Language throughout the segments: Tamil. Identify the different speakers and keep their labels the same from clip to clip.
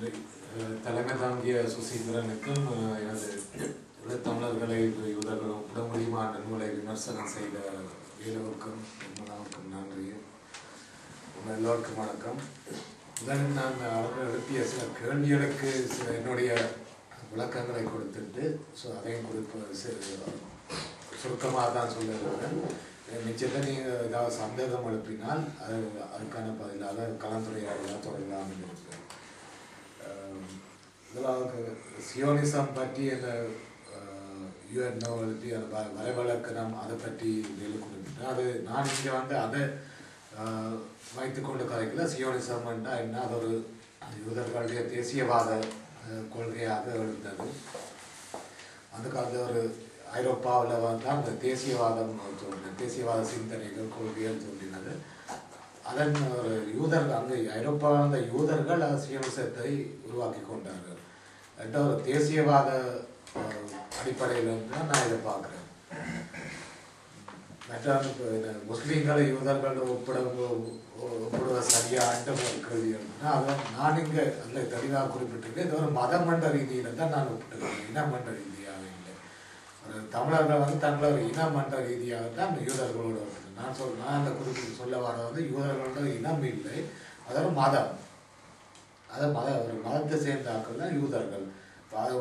Speaker 1: நன்றி அஹ் தலைமை தாங்கிய சுசீந்திரனுக்கும் எனது தமிழர்களை இவர்களும் உட முடியுமா நன்முறை விமர்சனம் செய்த வீரவுக்கும் நிர்மலாவுக்கும் நன்றியும் உங்கள் எல்லோருக்கும் வணக்கம். முதலில் நான் அவர்கள் எழுப்பிய சில கேள்விகளுக்கு சில என்னுடைய விளக்கங்களை கொடுத்துட்டு ஸோ அதையும் கொடுப்ப சுருக்கமாக தான் சொல்லியிருக்கிறேன். மிச்சத்தை நீங்கள் ஏதாவது சந்தேகம் எழுப்பினால் அது அதுக்கான பதிலாக கலந்துரையாடலாம் தொடரலாம் இருக்கிறேன். முதலாவது சியோனிசம் பற்றி அந்த யுஎன்ஓ எழுப்பி அந்த வரைவழக்கணம் அதை பற்றி இதில் குறிப்பிட்டேன் அது நான் இங்கே வந்து அதை வைத்துக்கொண்டு கதைக்கல. சியோனிசம் என்றால் என்ன? அது ஒரு யூதர்களுடைய தேசியவாத கொள்கையாக எழுந்தது அந்த காலத்தில் ஒரு ஐரோப்பாவில் வந்து அந்த தேசியவாதம் தோன்றின தேசியவாத சிந்தனைகள் கொள்கைகள் தோன்றினது. அதன் ஒரு யூதர்கள் அங்கே ஐரோப்பாவில் அந்த யூதர்கள் சியோனிசத்தை உருவாக்கி கொண்டார்கள். என்ற ஒரு தேசியவாத அடிப்படையில் தான் நான் இதை பார்க்குறேன். மற்ற முஸ்லீம்களை யூதர்கள் ஒப்பிட ஒப்பிடுவ சரியான்ற ஒரு கேள்வி அப்படின்னா அதை நான் இங்கே அதில் தெளிவாக குறிப்பிட்டிருக்கேன். இது ஒரு மதம் மன்ற ரீதியில் தான் நான் ஒப்பிட்டுருக்கேன் இனம் மன்ற ரீதியாக இல்லை. ஒரு தமிழர்கள் வந்து தங்களை ஒரு இனம் மன்ற ரீதியாக தான் யூதர்களோடு ஒப்பிட்டு நான் சொல் நான் அந்த குறிப்பிட்டு சொல்ல வர வந்து யூதர்களோட இனம் இல்லை. அதாவது மதம். அதை மத ஒரு மதத்தை சேர்ந்த ஆட்கள் தான் யூதர்கள்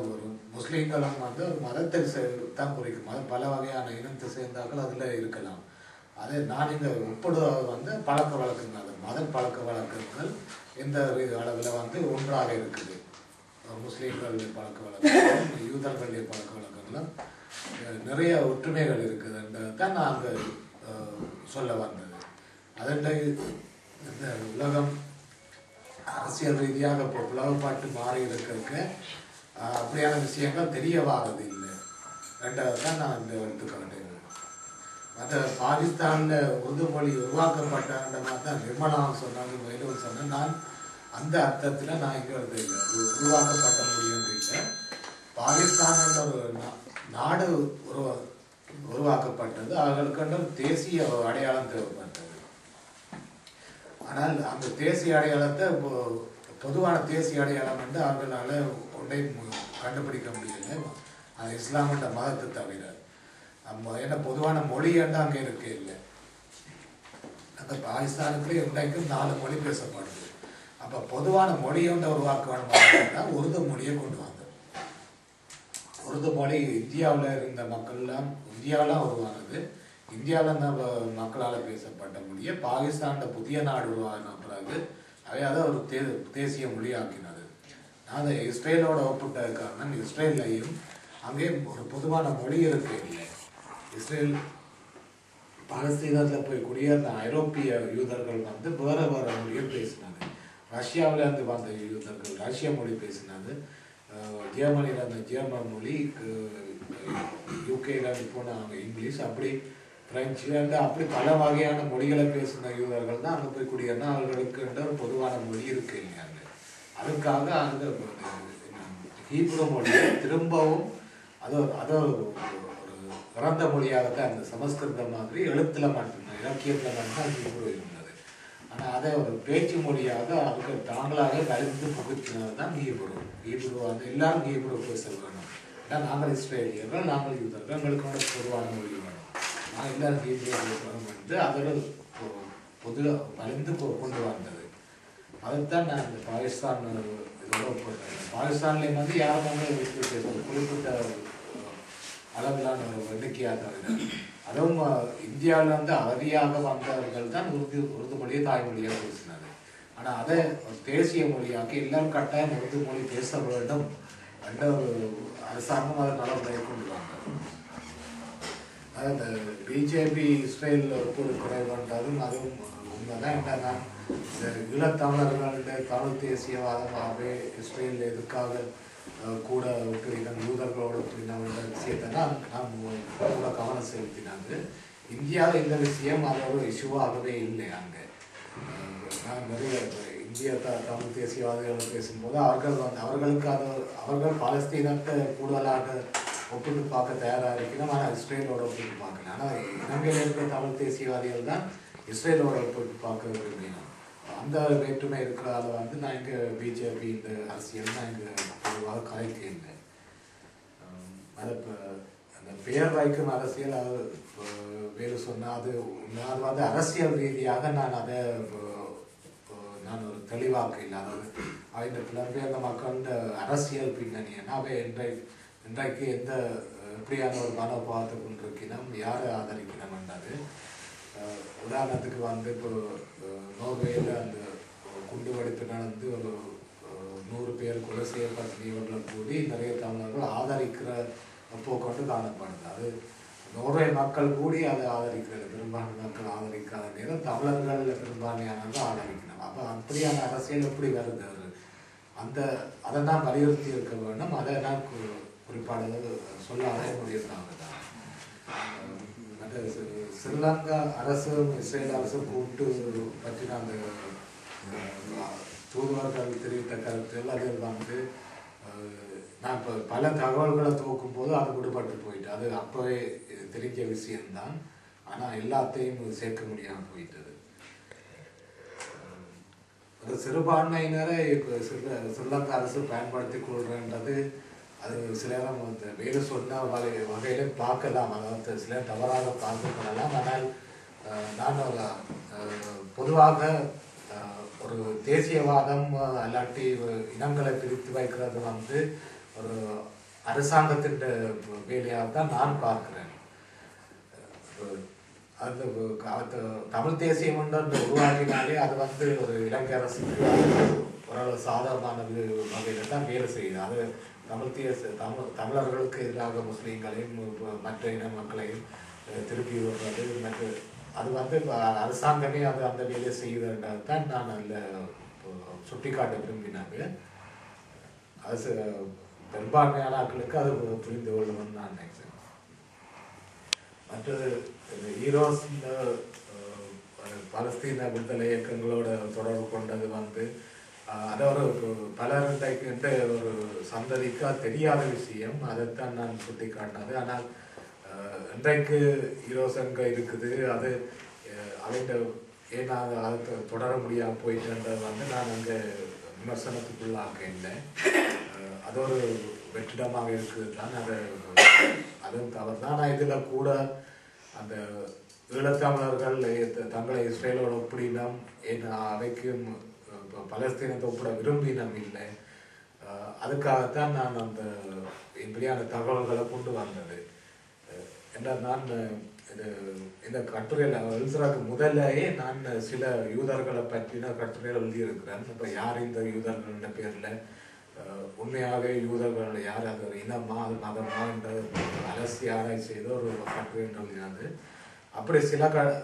Speaker 1: ஒரு முஸ்லீம்களும் வந்து ஒரு மதத்தை சேர்ந்து தான் குறிக்கும். அது பல வகையான இனத்தை சேர்ந்தாக்கள் அதில் இருக்கலாம். அதே நான் இங்கே ஒப்பிடுவது வந்து பழக்க வழக்கங்கள். மத பழக்க வழக்கங்கள் எந்த அளவில் வந்து ஒன்றாக இருக்குது. முஸ்லீம்களுடைய பழக்க வழக்கங்களும் யூதர்களுடைய பழக்க வழக்கங்களும் நிறைய ஒற்றுமைகள் இருக்குதுன்றது தான் நான் அங்கே சொல்ல வந்தது. அதன் இந்த உலகம் அரசியல் ரீதியாக இப்போ பிளவுபாட்டு மாறி இருக்கிறதுக்கு அப்படியான விஷயங்கள் தெரிய வாரது இல்லை. ரெண்டாவது தான் நான் இந்த எடுத்துக்காட்டேன் மற்ற பாகிஸ்தானில் உருது மொழி உருவாக்கப்பட்ட மாதிரி தான் நிர்மலாவும் சொன்னாங்க வேலூர் சொன்னேன் நான் அந்த அர்த்தத்தில் நான் இங்கே எழுத இல்லை. உருவாக்கப்பட்ட மொழியும் இல்லை. பாகிஸ்தான் ஒரு நா- நாடு உருவா உருவாக்கப்பட்டது. அவர்களுக்கு தேசிய அடையாளம் தேவைப்பட்டது. ஆனால் அந்த தேசிய அடையாளத்தை பொதுவான தேசிய அடையாளம் வந்து அவர்களால் ஒன்றை கண்டுபிடிக்க முடியல. அது இஸ்லாமின்ற மதத்தை தவிர. நம்ம ஏன்னா பொதுவான மொழி என்று அங்கே இருக்க இல்லை? அந்த பாகிஸ்தானுக்குள்ளே இன்றைக்கும் நாலு மொழி பேசப்படுது. அப்போ பொதுவான மொழியை வந்து உருவாக்க வேணும்னா உருது மொழியை கொண்டு வந்தோம் உருது மொழி இந்தியாவில் இருந்த மக்கள்லாம் இந்தியாவெலாம் உருவானது. இந்தியாவில் இருந்த மக்களால் பேசப்பட்ட மொழியை பாகிஸ்தானில் புதிய நாடு உருவான பிறகு அதை ஒரு தே தேசிய மொழியாக்கினது. நான் அதை இஸ்ரேலோட ஒப்பிட்ட காரணம் இஸ்ரேல்லையும் அங்கே ஒரு பொதுவான மொழி இருக்கு. இல்லை இஸ்ரேல் பாலஸ்தீனத்தில் போய் குடியேறின ஐரோப்பிய யூதர்கள் வந்து வேறு வேற மொழியும் பேசினாங்க. ரஷ்யாவுல இருந்து வந்த யூதர்கள் ரஷ்ய மொழி பேசினாங்க ஜெர்மனியில் இருந்த ஜெர்மன் மொழி யூகேல இருந்து போனாங்க இங்கிலீஷ். அப்படி பிரெஞ்சு அந்த அப்படி பல வகையான மொழிகளை பேசின யூதர்கள் தான் அங்கே போய் குடியேறினா அவர்களுக்கு என்ற ஒரு பொதுவான மொழி இருக்கு இல்லையா அதுக்காக அந்த ஹீப்ரு மொழியை திரும்பவும் அதோ ஒரு- ஒரு பிறந்த இறந்த மொழியாகத்தான் அந்த சமஸ்கிருதம் மாதிரி எழுத்துல மட்டும்தான் இலக்கியத்தில் மட்டும்தான் ஹீப்ரு இருந்தது. ஆனால் அதை ஒரு பேச்சு மொழியாக அதுக்கு தாங்களாக வலிந்து புகுத்தினது தான் ஹீப்ரு. ஹீப்ரு வந்து எல்லாரும் ஹீப்ரு பேச வேணும் ஏன்னா நாங்கள் இஸ்ரேலியர்கள் நாங்கள் யூதர்கள் எங்களுக்கு பொதுவான மொழி வேணும். நான் எல்லாரும் ஹீப்ரு பேசணும் அதோட பொது வலிந்து கொ- கொண்டு வந்தது. அதுதான் நான் இந்த பாகிஸ்தான் இதோட பாகிஸ்தான்லேயும் வந்து யாரும் வந்து குறிப்பிட்ட ஒரு குறிப்பிட்ட அளவிலான ஒரு எண்ணிக்கையாக அதுவும் இந்தியாவில் வந்து அகதியாக வந்தவர்கள் தான் உருது உருது மொழியை தாய்மொழியாக பேசினார் ஆனால் அதை தேசிய மொழியாக்கி எல்லாரும் கட்டாயம் உருது மொழி பேச வேண்டும் என்ற ஒரு அரசாங்கம் அதை நடைமுறையை கொண்டு வந்தது. அந்த பிஜேபி இஸ்ரேலில் கூட குறைவுன்றதும் அதுவும் உண்மைதான். என்னன்னா இந்த ஈழத்தமிழர்களுடைய தமிழ் தேசியவாதமாகவே இஸ்ரேலில் எதுக்காக கூட ஒப்பிடினம் யூதர்களோடு ஒப்பிடினம்ன்ற விஷயத்தை தான் நாம் கூட கவனம் செலுத்தினாங்க. இந்தியாவில் இந்த விஷயம் அது ஒரு இஷ்யூவாகவே இல்லை அங்கே. நான் நிறைய இந்திய த- தமிழ் தேசியவாதிகள் பேசும்போது அவர்கள் வந்து அவர்களுக்கு அது அவர்கள் பாலஸ்தீனத்தை கூடுதலாக ஒப்பிட்டு பார்க்க தயாராக இருக்கணும் ஆனால் இஸ்ரேலோட ஒப்பிட்டு பார்க்கல. ஆனால் இலங்கையில் இருக்கிற தமிழ் தேசியவாதிகள் தான் இஸ்ரேலோட ஒப்பிட்டு பார்க்க விரும்பினோம் அந்த வேற்றுமை இருக்கிறதால வந்து நான் இங்கே பிஜேபி இந்த அரசியல் தான் இங்கே பொதுவாக கலைக்கின்றேன் அதை இப்போ அந்த பெயர் வைக்கும் அரசியல் அது வேறு சொன்னால் அது நான் வந்து அரசியல் ரீதியாக நான் அதை நான் ஒரு தெளிவாக்க இல்லாதது. இந்த அந்த மக்களோட அரசியல் பின்னணி அவை என்றை இன்றைக்கு எந்த எப்படியான ஒரு மனோபாவத்தை கொண்டிருக்கணும் யாரை ஆதரிக்கணும்ன்றது. என்றது உதாரணத்துக்கு வந்து இப்போ அஹ், அந்த குண்டு வெடிப்பு நடந்து ஒரு நூறு பேர் கொலை செய்யப்பட்ட கூடி நிறைய தமிழர்கள் ஆதரிக்கிற போக்கொண்டு காணப்படுது. அது நோர்வே மக்கள் கூடி அதை ஆதரிக்கிறது. பெரும்பான்மை மக்கள் ஆதரிக்காத நேரம் தமிழர்கள் பெரும்பான்மையானவங்க ஆதரிக்கணும். அப்போ அப்படியான அரசியல் எப்படி வருது? அந்த அதை நான் வலியுறுத்தி இருக்க வேண்டும். அதை நான் குறிப்பானது குறிப்பாடு சொல்லாத என்னுடைய தான். மற்ற ஸ்ரீலங்கா அரசும் இஸ்ரேல் அரசும் கூட்டு பற்றின அந்த அஹ், தூதுவர்கள் தெரிவித்த கருத்துகள் அதில் வந்து நான் இப்போ பல தகவல்களை துவக்கும் போது அது விடுபட்டு போயிட்டு அது அப்போவே தெரிஞ்ச விஷயம்தான். ஆனால் எல்லாத்தையும் சேர்க்க முடியாமல் போயிட்டது. சிறுபான்மையினரை இப்போ சில ஸ்ரீலங்கா அரசு பயன்படுத்தி கொள்றன்றது அது சில நேரம் அந்த வேறு சொன்ன வகை வகையில் பார்க்கலாம். அதாவது சில தவறாக பார்த்து பண்ணலாம் ஆனால் நான் பொதுவாக ஒரு தேசியவாதம் அல்லாட்டி ஒரு இனங்களை பிரித்து வைக்கிறது வந்து ஒரு அரசாங்கத்தின் வேலையாக தான் நான் பார்க்கிறேன். அந்த தமிழ் தேசியம் ஒன்று அந்த உருவாக்கினாலே அது வந்து ஒரு இலங்கை அரசுக்கு ஒரு சாதகமான வகையில் தான் வேலை செய்யுது. அது தமிழ்த்திய தமிழ் தமிழர்களுக்கு எதிராக முஸ்லீம்களையும் மற்ற இன மக்களையும் திருப்பி விடுறது மற்ற அது வந்து அரசாங்கமே அது அந்த வேலையை செய்வதற்காக தான் நான் அதில் சுட்டிக்காட்ட விரும்பினாங்க அது ச- பெரும்பான்மையான ஆட்களுக்கு அது புரிந்து கொள்ளணும்னு நான் நினைக்கிறேன். மற்றது இந்த ஈரோஸ் இந்த பலஸ்தீன விடுதலை இயக்கங்களோட தொடர்பு கொண்டது வந்து அதாவது அது ஒரு பலர் ஒரு சந்ததிக்கா தெரியாத விஷயம். அதைத்தான் நான் சுட்டி காட்டினது ஆனால் இன்றைக்கு ஈரோசங்க இருக்குது. அது அவங்க ஏன்னா அது அது தொடர முடியாமல் போயிட்டுன்றது வந்து நான் அங்கே விமர்சனத்துக்குள்ளாக இல்லை அது ஒரு வெற்றிடமாக இருக்குது தான். அது அதுவும் தவறு தான். ஆனால் இதில் கூட அந்த ஈழத்தமிழர்கள் தங்களை இஸ்ரேலோட ஒப்பிடினம் ஏன்னா அவைக்கும் இப்போ பலஸ்தீனத்தை ஒப்பிட விரும்பினம் இல்லை. அதுக்காகத்தான் நான் அந்த இப்படியான தகவல்களை கொண்டு வந்தது. அஹ் ஏன்னா நான் இது இந்த கட்டுரையில் எழுதுறதுக்கு முதல்லயே நான் சில யூதர்களை பற்றின கட்டுரையில் எழுதியிருக்கிறேன். இப்போ யார் இந்த யூதர்கள பேரில்? உண்மையாகவே யூதர்கள் யார்? அது ஒரு இனமா? அது மதமா? என்ற அலசி ஆராய்ச்சி செய்த ஒரு கட்டுரை எழுதினது. அப்படி சில க